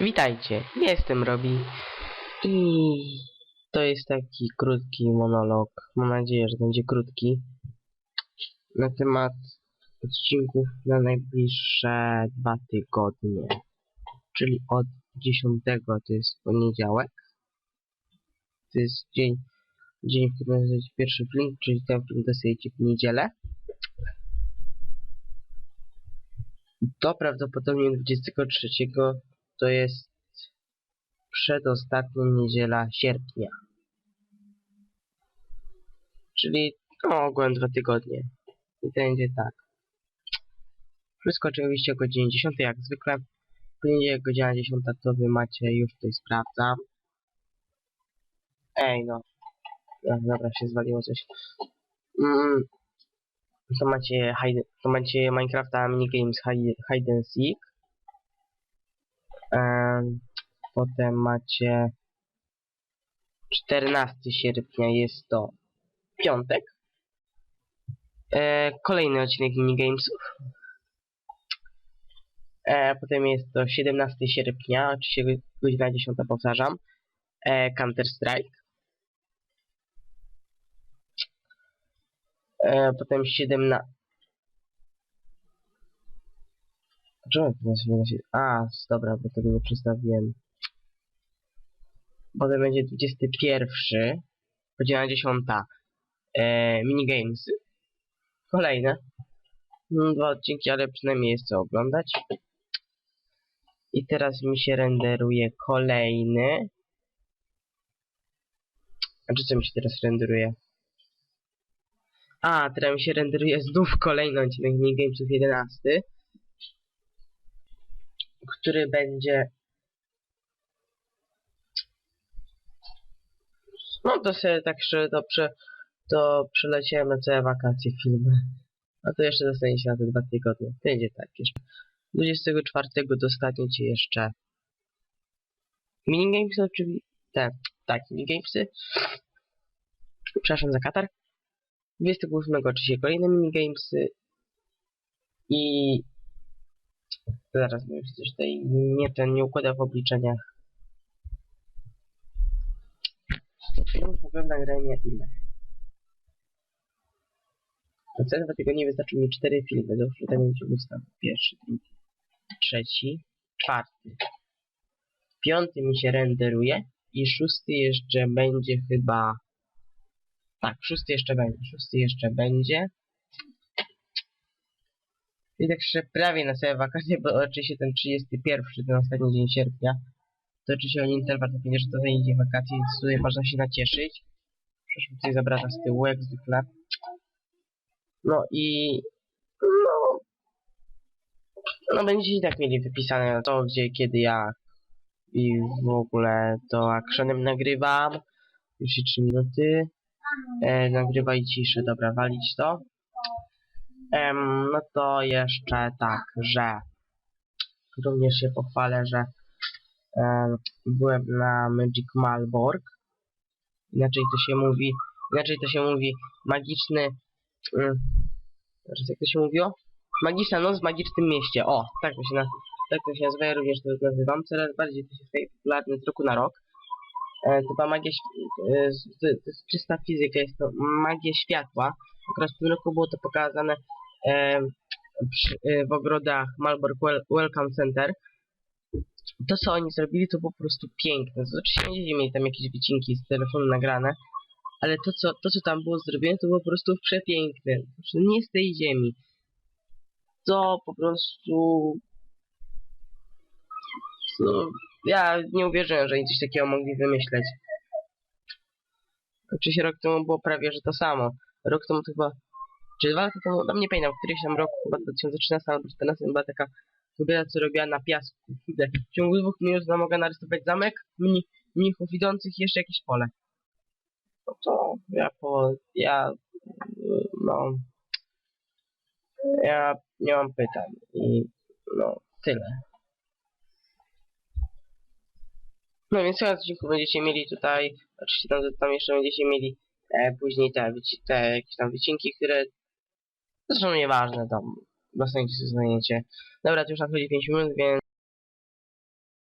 Witajcie, jestem Robi. I to jest taki krótki monolog, mam nadzieję, że będzie krótki, na temat odcinków na najbliższe dwa tygodnie, czyli od 10 to jest poniedziałek, to jest dzień, dzień w którym jest pierwszy film, czyli ten film dostajecie w niedzielę, to prawdopodobnie 23 to jest przedostatnia niedziela sierpnia. Czyli no, ogółem dwa tygodnie. I to będzie tak. Wszystko oczywiście o godzinie 10 jak zwykle. W poniedziałek godzina 10 to wy macie, już tutaj sprawdzam. Ej no. no dobra, się zwaliło coś. Mm, to macie, to macie Minecrafta minigames hide, hide and seek. Em, potem macie 14 sierpnia jest to piątek. E, kolejny odcinek minigamesów. E, potem jest to 17 sierpnia, oczywiście go- godzina 10 powtarzam. E, Counter Strike. Potem 17. Czemu to nazwijmy się? A, dobra, bo tego nie przestawiłem. Potem będzie 21. Godzina 10. E, minigamesy. Kolejne. Mm, Dwa odcinki, ale przynajmniej jest co oglądać. I teraz mi się renderuje kolejny. A czy co mi się teraz renderuje? A, teraz mi się renderuje znów kolejny odcinek Minigamesów 11 który będzie no to sobie tak to, prze, to przeleciałem całe wakacje filmy. A to jeszcze dostanie się na te dwa tygodnie. Będzie tak jeszcze 24 dostaniecie jeszcze minigamesy oczywiście tak, tak minigamesy. Przepraszam za katar. 28 oczywiście kolejne minigamesy i Zaraz, bo już coś tutaj nie ten nie układa w obliczeniach. Filmów w ogóle nagrałem ja ile? Na całe dwa tygodnie wystarczy mi cztery filmy do wrzucenia do ustaw. Pierwszy, drugi, trzeci, czwarty. Piąty mi się renderuje i szósty jeszcze będzie chyba... Tak, szósty jeszcze będzie, szósty jeszcze będzie. I tak jeszcze prawie na całe wakacje, bo oczywiście ten 31, ten ostatni dzień sierpnia, to oczywiście o Intel bardzo fajnie, że to dzień wakacji, więc tutaj można się nacieszyć. Przeszło tutaj zabrata z tyłu, jak zwykle. No i... No... No będziecie i tak mieli wypisane to, gdzie, kiedy, jak. I w ogóle to actionem nagrywam. Już i 3 minuty. E, nagrywaj ciszę, dobra, walić to. Em, no to jeszcze tak, że również się pochwalę, że em, byłem na Magic Malborg. Inaczej to się mówi, inaczej to się mówi magiczny, um, jak to się mówiło? Magiczna noc w magicznym mieście. O, tak to się, na, tak to się nazywa, ja również to nazywam. Coraz bardziej to się staje popularne z roku na rok. E, to magia, e, to jest czysta fizyka, jest to magia światła. Tym roku było to pokazane e, przy, e, w ogrodach Malbork Wel Welcome Center. To co oni zrobili to po prostu piękne. To oczywiście będziecie mieli tam jakieś wycinki z telefonu nagrane, ale to co, to co tam było zrobione to było po prostu przepiękne. Prostu nie z tej ziemi. To po prostu... No, ja nie uwierzyłem, że oni coś takiego mogli wymyśleć. Oczywiście rok temu było prawie, że to samo. Rok temu to chyba czy dwa lata temu, no nie pamiętam, w którymś tam roku, chyba 2013 albo 2014 była taka kobieta, co robiła na piasku. Kurde, W ciągu dwóch minut mogła narysować zamek, mni, mnichów idących i jeszcze jakieś pole. No to ja po... ja... no... Ja nie mam pytań i no tyle. No więc w tym odcinku będziecie mieli tutaj, oczywiście tam, tam jeszcze będziecie mieli e, później te, te jakieś tam wycinki, które Zresztą nieważne tam. Dostaniecie, znajdziecie. Dobra, to już nadchodzi 5 minut, więc